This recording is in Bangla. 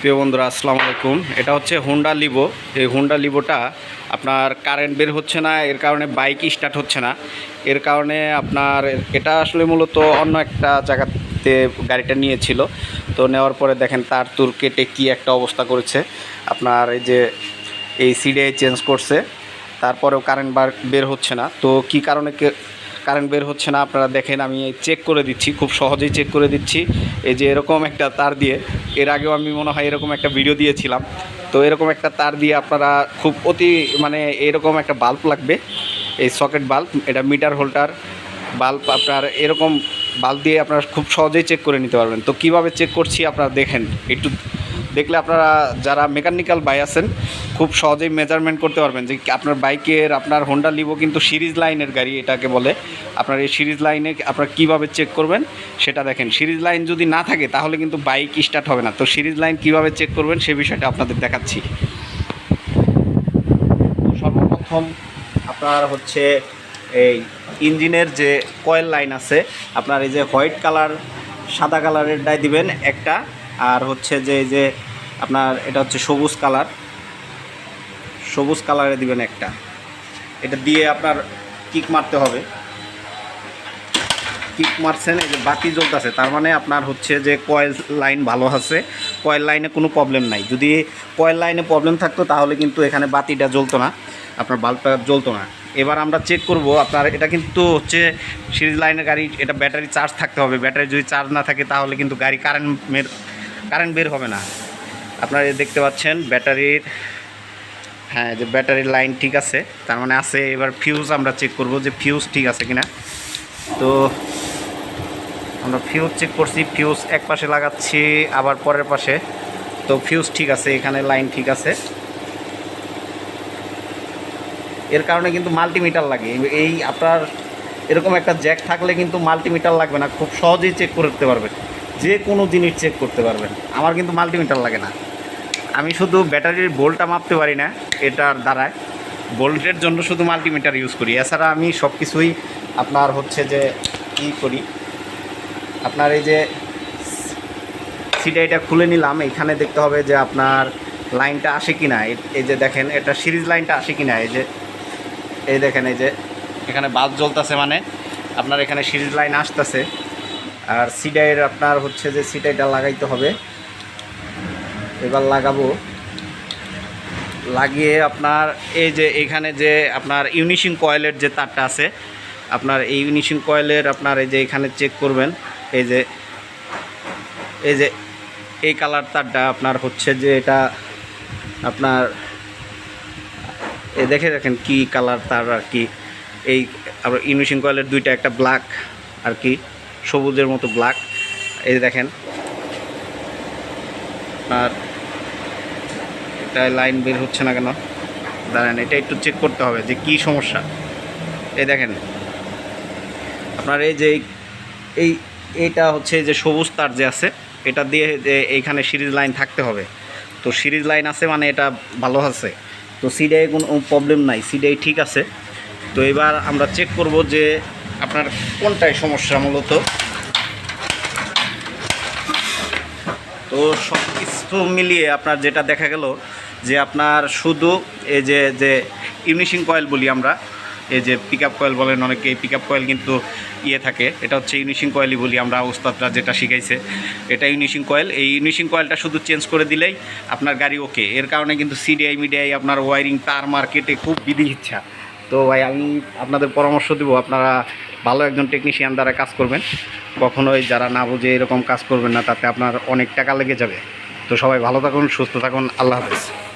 প্রিয় বন্ধুরা, আসসালামু আলাইকুম। এটা হচ্ছে হুন্ডা লিভো এই হুন্ডা লিভোটা আপনার কারেন্ট বের হচ্ছে না, এর কারণে বাইক স্টার্ট হচ্ছে না। এর কারণে আপনার এটা আসলে মূলত অন্য একটা জায়গাতে গাড়িটা নিয়েছিল। তো নেওয়ার পরে দেখেন তার তুর কেটে কী একটা অবস্থা করেছে। আপনার এই যে এই সিডিআই চেঞ্জ করছে, তারপরেও কারেন্ট বার বের হচ্ছে না। তো কি কারণে কারেন্ট বের হচ্ছে না আপনারা দেখেন, আমি চেক করে দিচ্ছি, খুব সহজেই চেক করে দিচ্ছি। এই যে এরকম একটা তার দিয়ে এর আগেও আমি মনে হয় এরকম একটা ভিডিও দিয়েছিলাম। তো এরকম একটা তার দিয়ে আপনারা খুব অতি মানে এরকম একটা বাল্ব লাগবে। এই সকেট বাল্ব এটা মিটার হোল্ডার বাল্ব আপনার এরকম বাল্ব দিয়ে আপনারা খুব সহজেই চেক করে নিতে পারবেন। তো কীভাবে চেক করছি আপনারা দেখেন, একটু দেখলে আপনারা যারা মেকানিক্যাল বাই আছেন, খুব সহজেই মেজারমেন্ট করতে পারবেন যে আপনার বাইকের আপনার হোন্ডা লিভো কিন্তু সিরিজ লাইনের গাড়ি এটাকে বলে। আপনার এই সিরিজ লাইনে আপনারা কীভাবে চেক করবেন, সেটা দেখেন। সিরিজ লাইন যদি না থাকে, তাহলে কিন্তু বাইক স্টার্ট হবে না। তো সিরিজ লাইন কীভাবে চেক করবেন, সে বিষয়টা আপনাদের দেখাচ্ছি। সর্বপ্রথম আপনার হচ্ছে এই ইঞ্জিনের যে কয়েল লাইন আছে, আপনার এই যে হোয়াইট কালার সাদা কালারের ডাই দিবেন একটা আর হচ্ছে যে যে আপনার এটা হচ্ছে সবুজ কালার। সবুজ কালারে দিবেন একটা। এটা দিয়ে আপনার কিক মারতে হবে। কিক মারছেন, এই যে বাতি জ্বলতেছে, তার মানে আপনার হচ্ছে যে কয়েল লাইন ভালো আছে। কয়েল লাইনে কোনো প্রবলেম নাই। যদি কয়েল লাইনে প্রবলেম থাকতো, তাহলে কিন্তু এখানে বাতিটা জ্বলতো না। আপনার বাল্বটা জ্বলতো না। এবার আমরা চেক করব, আপনার এটা কিন্তু হচ্ছে সিরিজ লাইনের গাড়ি, এটা ব্যাটারি চার্জ থাকতে হবে। ব্যাটারি যদি চার্জ না থাকে, তাহলে কিন্তু গাড়ি কারেন্ট কারেন্ট বের হবে না। আপনারা দেখতে পাচ্ছেন, ব্যাটারির হ্যাঁ যে ব্যাটারির লাইন ঠিক আছে, তার মানে আছে এবার ফিউজ আমরা চেক করব যে ফিউজ ঠিক আছে কিনা। তো আমরা ফিউজ চেক করছি ফিউজ এক পাশে লাগাচ্ছি, আবার পরের পাশে। তো ফিউজ ঠিক আছে, এখানে লাইন ঠিক আছে। এর কারণে কিন্তু মাল্টিমিটার লাগে। এই আপনার এরকম একটা জ্যাক থাকলে কিন্তু মাল্টিমিটার লাগবে না, খুব সহজেই চেক করতে পারবেন। যে কোনো জিনিস চেক করতে পারবেন। আমার কিন্তু মাল্টিমিটার লাগে না। আমি শুধু ব্যাটারির বোল্টটা মাপতে পারি না, এটার দ্বারায়। বোল্টের জন্য শুধু মাল্টিমিটার ইউজ করি। এছাড়া আমি সব কিছুই আপনার হচ্ছে যে ই করি। আপনার এই যে সিটাইটা খুলে নিলাম, এখানে দেখতে হবে যে আপনার লাইনটা আসে কি না এই যে দেখেন, এটা সিরিজ লাইনটা আসে কি না এই যে, এই দেখেন, এই যে, এখানে বাল্ব জ্বলতেছে মানে আপনার এখানে সিরিজ লাইন আসতেছে। আর সিডাইয়ের আপনার হচ্ছে যে সিটাইটা লাগাইতে হবে। এবার লাগাবো। লাগিয়ে আপনার এই যে এখানে যে আপনার ইউনিশিং কয়েলের যে তারটা আছে, আপনার এই ইউনিশিং কয়েলের আপনার এই যে এখানে চেক করবেন, এই যে এই যে এই কালার তারটা আপনার হচ্ছে যে এটা আপনার, এ দেখে দেখেন কি কালার তার আর কি। এই আপনার ইউনিশিং কয়েলের দুইটা একটা ব্ল্যাক আর কি। সবুজের মতো ব্ল্যাক এই দেখেন। আর এটা লাইন বের হচ্ছে না কেন? দাঁড়ান, এটা একটু চেক করতে হবে যে কি সমস্যা। এই দেখেন, আপনার এই যে, এই এইটা হচ্ছে যে সবুজ তার যে আছে, এটা দিয়ে যে এইখানে সিরিজ লাইন থাকতে হবে। তো সিরিজ লাইন আছে মানে এটা ভালো আছে। তো সিডিআই কোনো প্রবলেম নাই সিডিআই ঠিক আছে। তো এবার আমরা চেক করব যে আপনার কোনটায় সমস্যা মূলত? তো সব কিছু মিলিয়ে আপনার যেটা দেখা গেল যে আপনার শুধু এই যে যে ইউনিশিং কয়েল বলি আমরা, এই যে পিক আপ কয়েল বলেন, অনেকে পিক আপ কয়েল কিন্তু ইয়ে থাকে। এটা হচ্ছে ইউনিশিং কয়েলই বলি আমরা ওস্তাদরা যেটা শিখাইছে। এটা ইউনিশিং কয়েল। এই ইউনিশিং কয়েলটা শুধু চেঞ্জ করে দিলেই আপনার গাড়ি ওকে এর কারণে কিন্তু সিডিআই মিডিআই, আপনার ওয়ারিং তার মার্কেটে খুব বিধি ইচ্ছা তো ভাই, আমি আপনাদের পরামর্শ দেবো, আপনারা ভালো একজন টেকনিশিয়ান দ্বারা কাজ করবেন। কখনোই যারা না বুঝে এরকম কাজ করবেন না, তাতে আপনার অনেক টাকা লেগে যাবে। তো সবাই ভালো থাকুন, সুস্থ থাকুন, আল্লাহ হাফেজ।